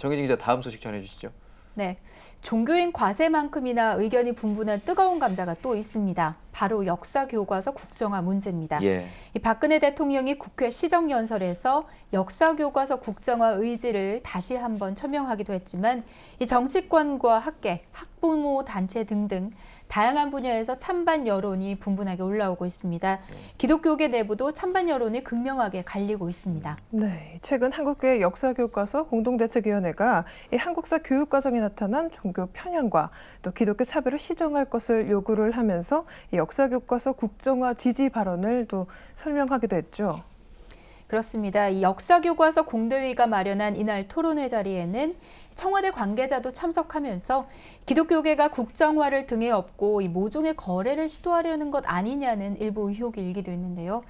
정혜진 기자 다음 소식 전해주시죠. 네. 종교인 과세만큼이나 의견이 분분한 뜨거운 감자가 또 있습니다. 바로 역사 교과서 국정화 문제입니다. 예. 이 박근혜 대통령이 국회 시정연설에서 역사 교과서 국정화 의지를 다시 한번 천명하기도 했지만 이 정치권과 학계, 학부모 단체 등등 다양한 분야에서 찬반 여론이 분분하게 올라오고 있습니다. 기독교계 내부도 찬반 여론이 극명하게 갈리고 있습니다. 네, 최근 한국교회 역사교과서 공동대책위원회가 이 한국사 교육 과정에 나타난 종교 편향과 또 기독교 차별을 시정할 것을 요구를 하면서 이 역사교과서 국정화 지지 발언을 또 설명하기도 했죠. 그렇습니다. 이 역사교과서 공대위가 마련한 이날 토론회 자리에는 청와대 관계자도 참석하면서 기독교계가 국정화를 등에 업고 이 모종의 거래를 시도하려는 것 아니냐는 일부 의혹이 일기도 했는데요.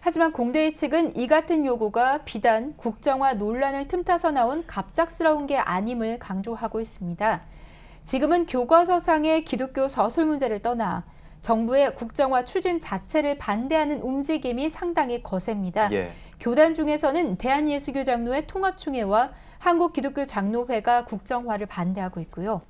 하지만 공대위 측은 이 같은 요구가 비단 국정화 논란을 틈타서 나온 갑작스러운 게 아님을 강조하고 있습니다. 지금은 교과서상의 기독교 서술 문제를 떠나 정부의 국정화 추진 자체를 반대하는 움직임이 상당히 거셉니다. 예. 교단 중에서는 대한예수교 장로회 통합총회와 한국기독교 장로회가 국정화를 반대하고 있고요.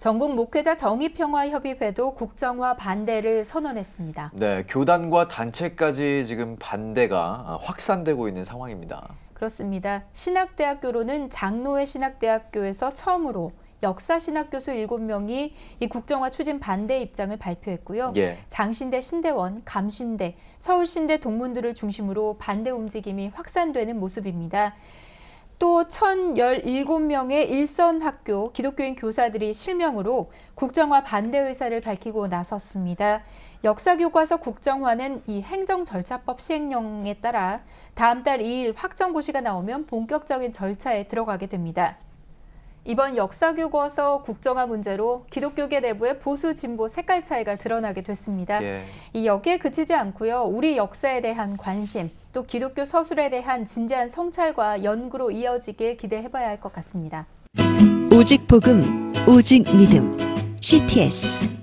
전국 목회자 정의평화협의회도 국정화 반대를 선언했습니다. 네, 교단과 단체까지 지금 반대가 아, 확산되고 있는 상황입니다. 그렇습니다. 신학대학교로는 장로회 신학대학교에서 처음으로 역사신학 교수 7명이 이 국정화 추진 반대 입장을 발표했고요. 예. 장신대, 신대원, 감신대, 서울신대 동문들을 중심으로 반대 움직임이 확산되는 모습입니다. 또 1017명의 일선 학교 기독교인 교사들이 실명으로 국정화 반대 의사를 밝히고 나섰습니다. 역사교과서 국정화는 이 행정 절차법 시행령에 따라 다음 달 2일 확정고시가 나오면 본격적인 절차에 들어가게 됩니다. 이번 역사교과서 국정화 문제로 기독교계 내부의 보수 진보 색깔 차이가 드러나게 됐습니다. 예. 이 여기에 그치지 않고요. 우리 역사에 대한 관심, 또 기독교 서술에 대한 진지한 성찰과 연구로 이어지길 기대해봐야 할 것 같습니다. 오직 복음, 오직 믿음. CTS